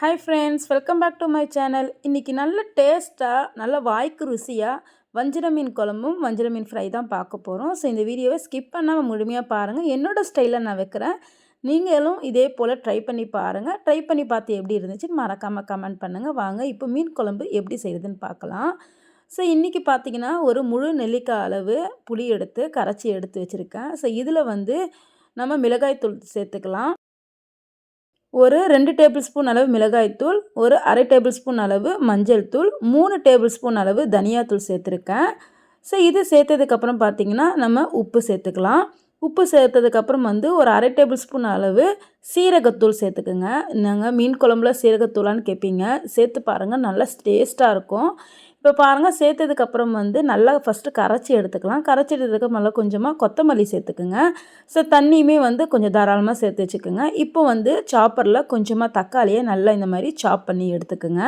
Hi friends welcome back to my channel இன்றைக்கி நல்ல டேஸ்ட்டாக நல்ல வாய்க்கு ருசியாக வஞ்சிர மீன் குழம்பும் வஞ்சிர மீன் ஃப்ரை தான் பார்க்க போகிறோம் ஸோ இந்த வீடியோவை ஸ்கிப் பண்ணாமல் முழுமையாக பாருங்கள் என்னோடய ஸ்டைலில் நான் வைக்கிறேன். நீங்களும் இதே போல் ட்ரை பண்ணி பாருங்கள் ட்ரை பண்ணி பார்த்து எப்படி இருந்துச்சுன்னு மறக்காமல் கமெண்ட் பண்ணுங்கள் வாங்க இப்போ மீன் குழம்பு எப்படி செய்யுதுன்னு பார்க்கலாம். ஸோ இன்றைக்கி பார்த்தீங்கன்னா ஒரு முழு நெல்லிக்காய் அளவு புளி எடுத்து கரைச்சி எடுத்து வச்சுருக்கேன். ஸோ இதில் வந்து நம்ம மிளகாய் தூள் சேர்த்துக்கலாம். ஒரு ரெண்டு டேபிள் ஸ்பூன் அளவு மிளகாய்த்தூள் ஒரு அரை டேபிள் ஸ்பூன் அளவு மஞ்சள் தூள் மூணு டேபிள் ஸ்பூன் அளவு தனியாத்தூள் சேர்த்துருக்கேன். ஸோ இது சேர்த்ததுக்கப்புறம் பார்த்திங்கன்னா நம்ம உப்பு சேர்த்துக்கலாம். உப்பு சேர்த்ததுக்கப்புறம் வந்து ஒரு அரை டேபிள் ஸ்பூன் அளவு சீரகத்தூள் சேர்த்துக்குங்க. நாங்கள் மீன் குழம்புல சீரகத்தூளான்னு கேட்பீங்க சேர்த்து பாருங்கள் நல்லா டேஸ்ட்டாக இருக்கும். இப்போ பாருங்கள் சேர்த்ததுக்கப்புறம் வந்து நல்லா ஃபஸ்ட்டு கரைச்சி எடுத்துக்கலாம். கரைச்சி எடுத்ததுக்கு மேலே கொஞ்சமாக கொத்தமல்லி சேர்த்துக்குங்க. ஸோ தண்ணியுமே வந்து கொஞ்சம் தாராளமாக சேர்த்து வச்சுக்கோங்க. இப்போ வந்து சாப்பரில் கொஞ்சமாக தக்காளியை நல்லா இந்த மாதிரி சாப் பண்ணி எடுத்துக்குங்க.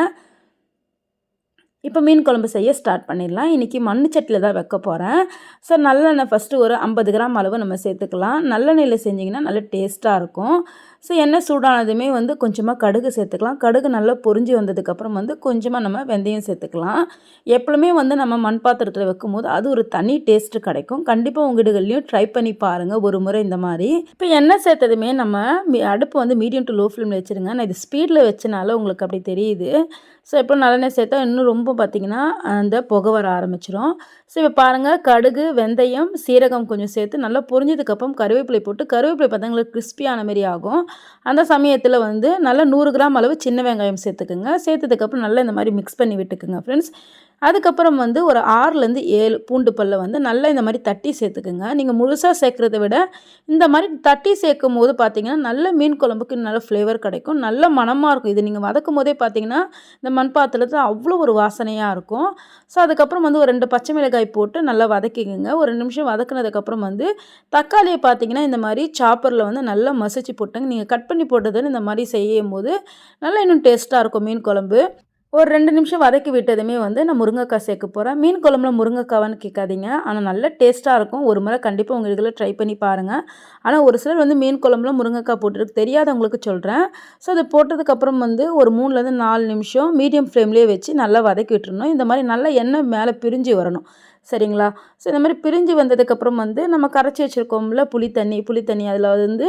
இப்போ மீன் குழம்பு செய்ய ஸ்டார்ட் பண்ணிடலாம். இன்றைக்கி மண் சட்டியில் தான் வைக்க போகிறேன் ஸோ நல்லெண்ணெய் ஃபஸ்ட்டு ஒரு ஐம்பது கிராம் அளவு நம்ம சேர்த்துக்கலாம். நல்லெண்ணெயில் செஞ்சிங்கன்னா நல்ல டேஸ்ட்டாக இருக்கும். ஸோ எண்ணெய் சூடானதுமே வந்து கொஞ்சமாக கடுகு சேர்த்துக்கலாம். கடுகு நல்லா பொறிஞ்சு வந்ததுக்கப்புறம் வந்து கொஞ்சமாக நம்ம வெந்தயம் சேர்த்துக்கலாம். எப்பவுமே வந்து நம்ம மண் பாத்திரத்தில் வைக்கும் போது அது ஒரு தனி டேஸ்ட்டு கிடைக்கும். கண்டிப்பாக உங்கள் வீடுகள்லையும் ட்ரை பண்ணி பாருங்கள் ஒரு முறை இந்த மாதிரி. இப்போ எண்ணெய் சேர்த்ததுமே நம்ம அடுப்பு வந்து மீடியம் டு லோ ஃப்ளேமில் வச்சுருங்க. நான் இது ஸ்பீடில் வச்சனால உங்களுக்கு அப்படி தெரியுது. ஸோ இப்போ நல்லெண்ணெய் சேர்த்தா இன்னும் ரொம்ப பார்த்திங்கன்னா அந்த புகை வர ஆரம்பிச்சிடும் ஸோ இப்போ பாருங்கள் கடுகு வெந்தயம் சீரகம் கொஞ்சம் சேர்த்து நல்லா பொரிஞ்சதுக்கப்புறம் கருவேப்பிலை போட்டு கருவேப்பிலை பார்த்தா உங்களுக்கு கிறிஸ்பியான மாரி ஆகும். அந்த சமயத்தில் வந்து நல்லா நூறு கிராம் அளவு சின்ன வெங்காயம் சேர்த்துக்குங்க. சேர்த்ததுக்கப்புறம் நல்லா இந்த மாதிரி மிக்ஸ் பண்ணி விட்டுக்குங்க ஃப்ரெண்ட்ஸ் அதுக்கப்புறம் வந்து ஒரு ஆறுலேருந்து ஏழு பூண்டு பல்லை வந்து நல்லா இந்த மாதிரி தட்டி சேர்த்துக்குங்க. நீங்கள் முழுசாக சேர்க்குறத விட இந்த மாதிரி தட்டி சேர்க்கும் போது பார்த்தீங்கன்னா நல்ல மீன் குழம்புக்கு நல்ல ஃப்ளேவர் கிடைக்கும். நல்ல மனமாக இருக்கும். இது நீங்கள் வதக்கும் போதே பார்த்தீங்கன்னா இந்த மண் பாத்திரத்தில் அவ்வளோ ஒரு வாசனையாக இருக்கும். ஸோ அதுக்கப்புறம் வந்து ஒரு ரெண்டு பச்சை மிளகாய் போட்டு நல்லா வதக்கிக்கோங்க. ஒரு நிமிஷம் வதக்குனதுக்கப்புறம் வந்து தக்காளியை பார்த்தீங்கன்னா இந்த மாதிரி சாப்பரில் வந்து நல்லா மசிச்சு போட்டுங்க. நீங்கள் கட் பண்ணி போட்டதுன்னு இந்த மாதிரி செய்யும் போது நல்லா இன்னும் டேஸ்ட்டாக இருக்கும் மீன் குழம்பு. ஒரு ரெண்டு நிமிஷம் வதக்கி விட்டதுமே வந்து நான் முருங்கைக்காய் சேர்க்க போகிறேன் மீன் குழம்புல முருங்கைக்காவான்னு கேட்காதீங்க. ஆனால் நல்ல டேஸ்ட்டாக இருக்கும். ஒரு முறை கண்டிப்பாக உங்கள் இதில் ட்ரை பண்ணி பாருங்கள் ஆனால் ஒரு சிலர் வந்து மீன் குழம்புல முருங்கைக்காய் போட்டுருக்கு. தெரியாதவங்களுக்கு சொல்கிறேன் ஸோ அதை போட்டதுக்கப்புறம் வந்து ஒரு மூணுலேருந்து நாலு நிமிஷம் மீடியம் ஃப்ளேம்லேயே வச்சு நல்லா வதக்கி விட்டுருணும் இந்த மாதிரி நல்லா எண்ணெய் மேலே பிரிஞ்சு வரணும். சரிங்களா? ஸோ இந்த மாதிரி பிரிஞ்சு வந்ததுக்கப்புறம் வந்து நம்ம கரைச்சி வச்சுருக்கோம்ல புளி தண்ணி புளி தண்ணி அதில் வந்து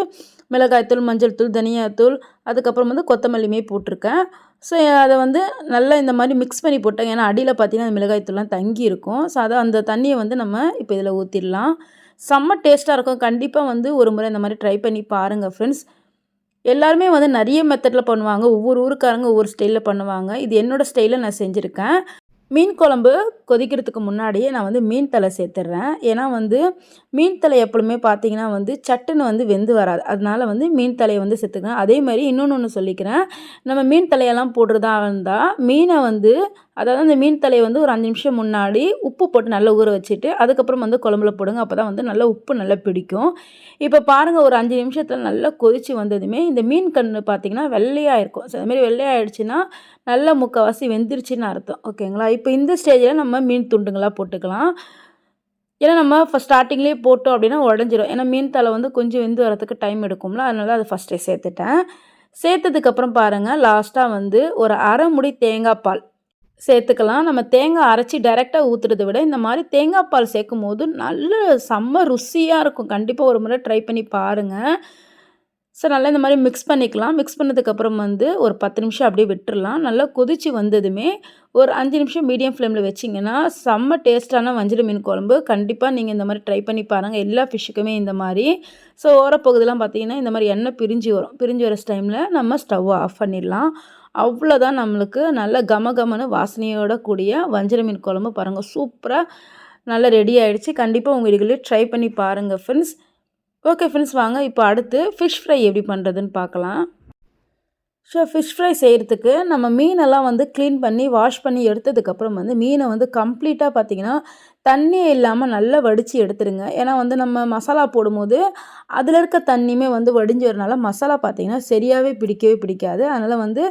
மிளகாய்த்தூள் மஞ்சள் தூள் தனியாத்தூள் அதுக்கப்புறம் வந்து கொத்தமல்லியுமே போட்டிருக்கேன். ஸோ அதை வந்து நல்லா இந்த மாதிரி மிக்ஸ் பண்ணி போட்டேன். ஏன்னா அடியில் பார்த்தீங்கன்னா அந்த மிளகாய்த்தூள்லாம் தங்கி இருக்கும். ஸோ அதை அந்த தண்ணியை வந்து நம்ம இப்போ இதில் ஊற்றிடலாம் செம்ம டேஸ்ட்டாக இருக்கும். கண்டிப்பாக வந்து ஒரு முறை இந்த மாதிரி ட்ரை பண்ணி பாருங்கள் ஃப்ரெண்ட்ஸ் எல்லாருமே வந்து நிறைய மெத்தடில் பண்ணுவாங்க. ஒவ்வொரு ஊருக்காரங்க ஒவ்வொரு ஸ்டைலில் பண்ணுவாங்க. இது என்னோடய ஸ்டைலில் நான் செஞ்சுருக்கேன். மீன் குழம்பு கொதிக்கிறதுக்கு முன்னாடியே நான் வந்து மீன் தலை சேர்த்துட்றேன் ஏன்னா வந்து மீன் தலை எப்பொழுதுமே பார்த்தீங்கன்னா வந்து சட்டுன்னு வந்து வெந்து வராது. அதனால் வந்து மீன் தலையை வந்து சேர்த்துக்கிறேன். அதே மாதிரி இன்னொன்று ஒன்று சொல்லிக்கிறேன். நம்ம மீன் தலையெல்லாம் போடுறதா இருந்தால் மீனை வந்து அதாவது அந்த மீன் தலையை வந்து ஒரு அஞ்சு நிமிஷம் முன்னாடி உப்பு போட்டு நல்லா ஊற வச்சுட்டு அதுக்கப்புறம் வந்து குழம்புல போடுங்க. அப்போ தான் வந்து நல்லா உப்பு நல்லா பிடிக்கும். இப்போ பாருங்கள் ஒரு அஞ்சு நிமிஷத்தில் நல்லா கொதித்து வந்ததுமே இந்த மீன் கன்று பார்த்திங்கன்னா வெள்ளையாக இருக்கும். ஸோ அதுமாரி வெள்ளையாயிடுச்சுன்னா நல்லா முக்கால்வாசி வெந்துருச்சுன்னு அர்த்தம். ஓகேங்களா? இப்போ இந்த ஸ்டேஜில் நம்ம மீன் துண்டுங்களாக போட்டுக்கலாம். ஏன்னா நம்ம ஃபஸ்ட் ஸ்டார்டிங்லேயே போட்டோம் அப்படின்னா உடஞ்சிரும். ஏன்னா மீன் தலை வந்து கொஞ்சம் வெந்து வரத்துக்கு டைம் எடுக்கும்ல. அதனால அதை ஃபஸ்ட்டே சேர்த்துட்டேன். சேர்த்ததுக்கப்புறம் பாருங்கள் லாஸ்ட்டாக வந்து ஒரு அரை முடி தேங்காய் பால் சேர்த்துக்கலாம். நம்ம தேங்காய் அரைச்சி டைரெக்டாக ஊற்றுறதை விட இந்த மாதிரி தேங்காய் பால் சேர்க்கும் போது நல்ல செம்ம ருசியாக இருக்கும். கண்டிப்பாக ஒரு முறை ட்ரை பண்ணி பாருங்கள் ஸோ நல்லா இந்த மாதிரி மிக்ஸ் பண்ணிக்கலாம். மிக்ஸ் பண்ணதுக்கப்புறம் வந்து ஒரு பத்து நிமிஷம் அப்படியே விட்டுடலாம் நல்லா கொதித்து வந்ததுமே ஒரு அஞ்சு நிமிஷம் மீடியம் ஃப்ளேமில் வச்சிங்கன்னா செம்ம டேஸ்ட்டான வஞ்சிர மீன் குழம்பு. கண்டிப்பாக நீங்கள் இந்த மாதிரி ட்ரை பண்ணி பாருங்கள் எல்லா ஃபிஷ்ஷுக்குமே இந்த மாதிரி. ஸோ ஓரப்பகுதியெலாம் பார்த்தீங்கன்னா இந்த மாதிரி எண்ணெய் பிரிஞ்சு வரும். பிரிஞ்சு வர டைமில் நம்ம ஸ்டவ்வை ஆஃப் பண்ணிடலாம். அவ்வளோதான் நம்மளுக்கு நல்ல கம கமனு வாசனையோட கூடிய வஞ்சிர மீன் குழம்பு பாருங்கள் சூப்பராக நல்லா ரெடி ஆகிடுச்சு கண்டிப்பாக உங்கள் வீடுகளில் ட்ரை பண்ணி பாருங்கள் ஃப்ரெண்ட்ஸ் ஓகே ஃப்ரெண்ட்ஸ் வாங்க. இப்போ அடுத்து ஃபிஷ் ஃப்ரை எப்படி பண்ணுறதுன்னு பார்க்கலாம். ஸோ ஃபிஷ் ஃப்ரை செய்கிறதுக்கு நம்ம மீனெல்லாம் வந்து க்ளீன் பண்ணி வாஷ் பண்ணி எடுத்ததுக்கப்புறம் வந்து மீனை வந்து கம்ப்ளீட்டாக பார்த்திங்கன்னா தண்ணியே இல்லாமல் நல்லா வடித்து எடுத்துருங்க. ஏன்னா வந்து நம்ம மசாலா போடும்போது அதில் இருக்க தண்ணியுமே வந்து வடிஞ்சு வரனால மசாலா பார்த்திங்கன்னா சரியாகவே பிடிக்கவே பிடிக்காது. அதனால் வந்து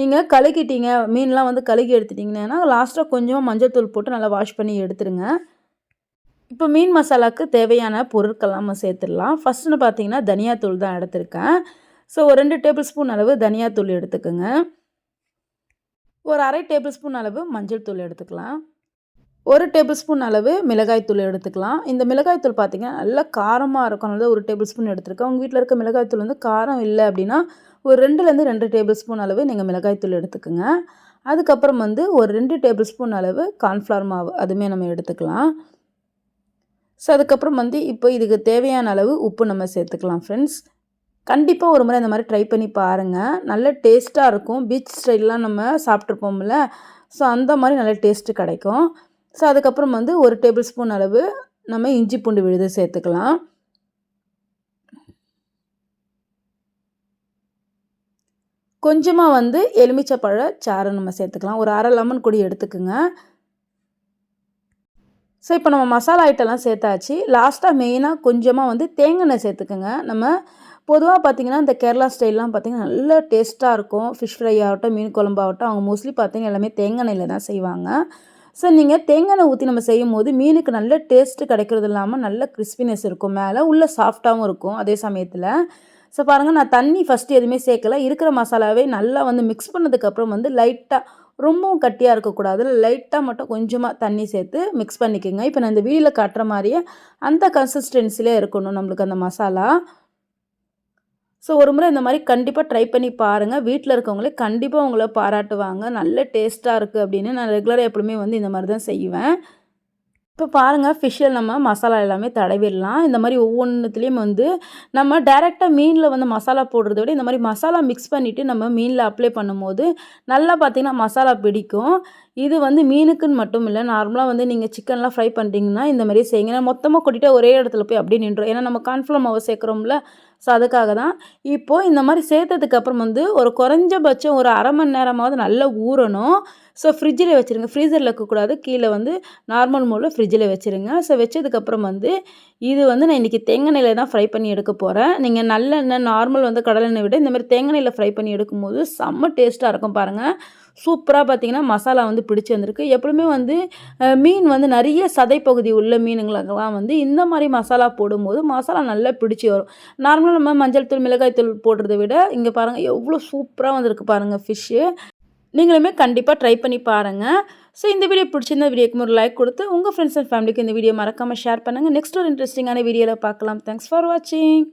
நீங்கள் கழுகிட்டீங்க மீன்லாம் வந்து கழுகி எடுத்துட்டிங்கன்னா லாஸ்ட்டாக கொஞ்சமாக மஞ்சள் தூள் போட்டு நல்லா வாஷ் பண்ணி எடுத்துருங்க. இப்போ மீன் மசாலாவுக்கு தேவையான பொருட்கள்லாம் நம்ம சேர்த்துடலாம். ஃபஸ்ட்டுன்னு பார்த்தீங்கன்னா தனியாத்தூள் தான் எடுத்திருக்கேன். ஸோ ஒரு ரெண்டு டேபிள் ஸ்பூன் அளவு தனியாத்தூள் எடுத்துக்கோங்க. ஒரு அரை டேபிள் ஸ்பூன் அளவு மஞ்சள் தூள் எடுத்துக்கலாம். ஒரு டேபிள் ஸ்பூன் அளவு மிளகாய்த்தூள் எடுத்துக்கலாம். இந்த மிளகாய்த்தூள் பார்த்திங்கன்னா நல்லா காரமாக இருக்கும். அதனால ஒரு டேபிள் ஸ்பூன் எடுத்துருக்கேன். உங்கள் வீட்டில் இருக்க மிளகாய்த்தூள் வந்து காரம் இல்லை அப்படின்னா ஒரு ரெண்டுலேருந்து ரெண்டு டேபிள் ஸ்பூன் அளவு நீங்கள் மிளகாய்த்தூள் எடுத்துக்கோங்க. அதுக்கப்புறம் வந்து ஒரு ரெண்டு டேபிள் ஸ்பூன் அளவு கார்ன்ஃப்ளவர் மாவு அதுவுமே நம்ம எடுத்துக்கலாம். ஸோ அதுக்கப்புறம் வந்து இப்போ இதுக்கு தேவையான அளவு உப்பு நம்ம சேர்த்துக்கலாம் ஃப்ரெண்ட்ஸ் கண்டிப்பாக ஒரு முறை இந்த மாதிரி ட்ரை பண்ணி பாருங்கள் நல்ல டேஸ்ட்டாக இருக்கும். பீச் ஸ்டைல்லாம் நம்ம சாப்பிட்ருப்போம்ல ஸோ அந்த மாதிரி நல்ல டேஸ்ட்டு கிடைக்கும். ஸோ அதுக்கப்புறம் வந்து ஒரு டேபிள் ஸ்பூன் அளவு நம்ம இஞ்சி பூண்டு விழுது சேர்த்துக்கலாம். கொஞ்சமாக வந்து எலுமிச்சை பழ சாறு நம்ம சேர்த்துக்கலாம். ஒரு அரை லெமன் கொடி எடுத்துக்கோங்க. ஸோ இப்போ நம்ம மசாலா ஐட்டம்லாம் சேர்த்தாச்சு. லாஸ்ட்டாக மெயினாக கொஞ்சமாக வந்து தேங்காய் சேர்த்துக்கோங்க. நம்ம பொதுவாக பார்த்திங்கன்னா இந்த கேரளா ஸ்டைல்லாம் பார்த்திங்கன்னா நல்ல டேஸ்ட்டாக இருக்கும். ஃபிஷ் ஃப்ரை ஆகட்டும் மீன் குழம்பாகட்டும் அவங்க மோஸ்ட்லி பார்த்திங்கன்னா எல்லாமே தேங்காய் எண்ணெயில் தான் செய்வாங்க. ஸோ நீங்கள் தேங்காய் எண்ணெய் ஊற்றி நம்ம செய்யும் போது மீனுக்கு நல்ல டேஸ்ட்டு கிடைக்கிறது இல்லாமல் நல்ல கிறிஸ்பினஸ் இருக்கும். மேலே உள்ளே சாஃப்டாகவும் இருக்கும் அதே சமயத்தில். ஸோ பாருங்கள் நான் தண்ணி ஃபஸ்ட்டு எதுவுமே சேர்க்கல. இருக்கிற மசாலாவே நல்லா வந்து மிக்ஸ் பண்ணதுக்கப்புறம் வந்து லைட்டாக ரொம்பவும் கட்டியாக இருக்கக்கூடாது. லைட்டாக மட்டும் கொஞ்சமாக தண்ணி சேர்த்து மிக்ஸ் பண்ணிக்கோங்க. இப்போ நான் இந்த வீடியில் காட்டுற மாதிரியே அந்த கன்சிஸ்டன்சிலே இருக்கணும் நம்மளுக்கு அந்த மசாலா. ஸோ ஒரு முறை இந்த மாதிரி கண்டிப்பாக ட்ரை பண்ணி பாருங்கள் வீட்டில் இருக்கவங்களே கண்டிப்பாக உங்களை பாராட்டுவாங்க. நல்ல டேஸ்ட்டாக இருக்குது அப்படின்னு. நான் ரெகுலராக எப்பவுமே வந்து இந்த மாதிரி தான் செய்வேன். இப்போ பாருங்கள் ஃபிஷ்ஷில் நம்ம மசாலா எல்லாமே தடவிடலாம். இந்த மாதிரி ஒவ்வொன்றுத்துலேயும் வந்து நம்ம டேரெக்டாக மீனில் வந்து மசாலா போடுறத விட இந்த மாதிரி மசாலா மிக்ஸ் பண்ணிவிட்டு நம்ம மீனில் அப்ளை பண்ணும்போது நல்லா பார்த்திங்கன்னா மசாலா பிடிக்கும். இது வந்து மீனுக்குன்னு மட்டும் இல்லை நார்மலாக வந்து நீங்கள் சிக்கன்லாம் ஃப்ரை பண்ணுறீங்கன்னா இந்த மாதிரி செய்யுங்க. மொத்தமாக கொட்டிட்டு ஒரே இடத்துல போய் அப்படியே நின்றோம் ஏன்னா நம்ம கான்ஃப்ளம் மாவு சேர்க்குறோம்ல ஸோ அதுக்காக தான். இப்போது இந்த மாதிரி சேர்த்ததுக்கப்புறம் வந்து ஒரு குறைஞ்சபட்சம் ஒரு அரை மணி நேரமாவது நல்லா ஊறணும். ஸோ ஃப்ரிட்ஜில் வச்சுருங்க. ஃப்ரீசரில் இருக்கக்கூடாது. கீழே வந்து நார்மல் மோடில் ஃப்ரிட்ஜில் வச்சுருங்க. ஸோ வச்சதுக்கப்புறம் வந்து இது வந்து நான் இன்றைக்கி தேங்காய் தான் ஃப்ரை பண்ணி எடுக்க போகிறேன் நீங்கள் நல்லெண்ணெய் நார்மல் வந்து கடலெண்ணெய் விட இந்தமாதிரி தேங்காய் தேங்காய் ஃப்ரை பண்ணி எடுக்கும்போது செம்ம டேஸ்ட்டாக இருக்கும் பாருங்கள் சூப்பராக பார்த்தீங்கன்னா மசாலா வந்து பிடிச்சி வந்திருக்கு. எப்பவுமே வந்து மீன் வந்து நிறைய சதைப்பகுதி உள்ள மீனுங்களுக்கெல்லாம் வந்து இந்த மாதிரி மசாலா போடும்போது மசாலா நல்லா பிடிச்சி வரும். நார்மலாக நம்ம மஞ்சள் தூள் மிளகாய் தூள் போடுறத விட இங்கே பாருங்கள் எவ்வளோ சூப்பராக வந்திருக்கு பாருங்கள் ஃபிஷ்ஷு நீங்களுமே கண்டிப்பாக ட்ரை பண்ணி பாருங்கள் ஸோ இந்த வீடியோ பிடிச்சிருந்த வீடியோக்கு ஒரு லைக் கொடுத்து உங்கள் ஃப்ரெண்ட்ஸ் அண்ட் ஃபேமிலிக்கு இந்த வீடியோ மறக்காமல் ஷேர் பண்ணுங்கள் நெக்ஸ்ட் ஒரு இன்ட்ரெஸ்டிங்கான வீடியோவில் பார்க்கலாம். தேங்க்ஸ் ஃபார் வாட்சிங்